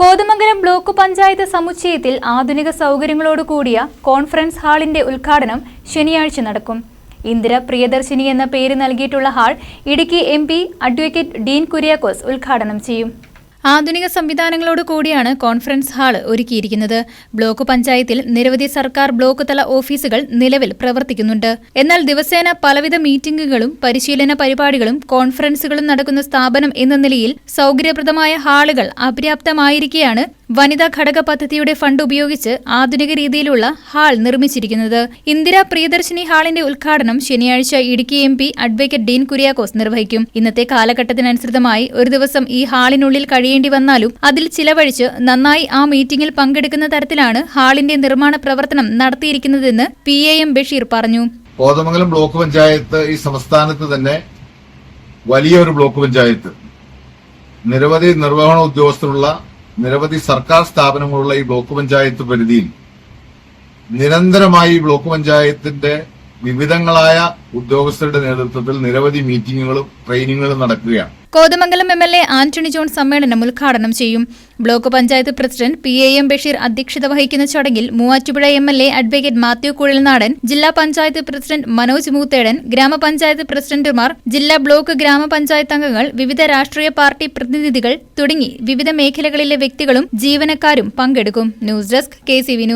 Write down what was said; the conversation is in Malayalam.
കോതമംഗലം ബ്ലോക്ക് പഞ്ചായത്ത് സമുച്ചയത്തിൽ ആധുനിക സൗകര്യങ്ങളോട് കൂടിയ കോൺഫറൻസ് ഹാളിന്റെ ഉദ്ഘാടനം ശനിയാഴ്ച നടക്കും. ഇന്ദിര പ്രിയദർശിനി എന്ന പേര് നൽകിയിട്ടുള്ള hall Idukki M advocate Dean Kuriakose ഉദ്ഘാടനം ചെയ്യും. ആധുനിക സംവിധാനങ്ങളോട് കൂടിയാണ് കോൺഫറൻസ് ഹാൾ ഒരുക്കിയിരിക്കുന്നത്. ബ്ലോക്ക് പഞ്ചായത്തിൽ നിരവധി സർക്കാർ ബ്ലോക്ക് തല ഓഫീസുകൾ നിലവിൽ പ്രവർത്തിക്കുന്നുണ്ട്. എന്നാൽ ദിവസേന പലവിധ മീറ്റിംഗുകളും പരിശീലന പരിപാടികളും കോൺഫറൻസുകളും നടക്കുന്ന സ്ഥാപനം എന്ന നിലയിൽ സൗകര്യപ്രദമായ ഹാളുകൾ അപര്യാപ്തമായിരിക്കെയാണ് വനിതാ ഘടക പദ്ധതിയുടെ ഫണ്ട് ഉപയോഗിച്ച് ആധുനിക രീതിയിലുള്ള ഹാൾ നിർമ്മിച്ചിരിക്കുന്നത്. ഇന്ദിര പ്രിയദർശിനി ഹാളിന്റെ ഉദ്ഘാടനം ശനിയാഴ്ച Idukki M P advocate Dean Kuriakose നിർവഹിക്കും. ഇന്നത്തെ കാലഘട്ടത്തിനനുസൃതമായി ഒരു ദിവസം ഈ ഹാളിനുള്ളിൽ കഴിയേണ്ടി വന്നാലും അതിൽ ചിലവഴിച്ച് നന്നായി ആ മീറ്റിംഗിൽ പങ്കെടുക്കുന്ന തരത്തിലാണ് ഹാളിന്റെ നിർമ്മാണ പ്രവർത്തനം നടത്തിയിരിക്കുന്നതെന്ന് പി എ എം ബഷീർ പറഞ്ഞു. കോതമംഗലം ബ്ലോക്ക് പഞ്ചായത്ത് ഈ സംസ്ഥാനത്ത് തന്നെ വലിയൊരു ബ്ലോക്ക് പഞ്ചായത്ത്. നിരവധി നിർവഹണ ഉദ്യോഗസ്ഥരുള്ള നിരവധി സർക്കാർ സ്ഥാപനങ്ങളുള്ള ഈ ബ്ലോക്ക് പഞ്ചായത്ത് പരിധിയിൽ നിരന്തരമായി ബ്ലോക്ക് പഞ്ചായത്തിന്റെ വിവിധങ്ങളായ ഉദ്യോഗസ്ഥരുടെ നേതൃത്വത്തിൽ നിരവധി മീറ്റിങ്ങുകളും ട്രെയിനിങ്ങുകളും നടക്കുകയാണ്. Kothamangalam M L A Antony John സമ്മേളനം ഉദ്ഘാടനം ചെയ്യും. Block panchayat president P A M Basheer അധ്യക്ഷത വഹിക്കുന്ന ചടങ്ങിൽ Muvattupuzha M L A advocate Mathew Kuzhalnadan ജില്ലാ പഞ്ചായത്ത് പ്രസിഡന്റ് മനോജ് മൂത്തേടൻ ഗ്രാമപഞ്ചായത്ത് പ്രസിഡന്റുമാർ ജില്ലാ ബ്ലോക്ക് ഗ്രാമപഞ്ചായത്ത് അംഗങ്ങൾ വിവിധ രാഷ്ട്രീയ പാർട്ടി പ്രതിനിധികൾ തുടങ്ങി വിവിധ മേഖലകളിലെ വ്യക്തികളും ജീവനക്കാരും പങ്കെടുക്കും. News desk K C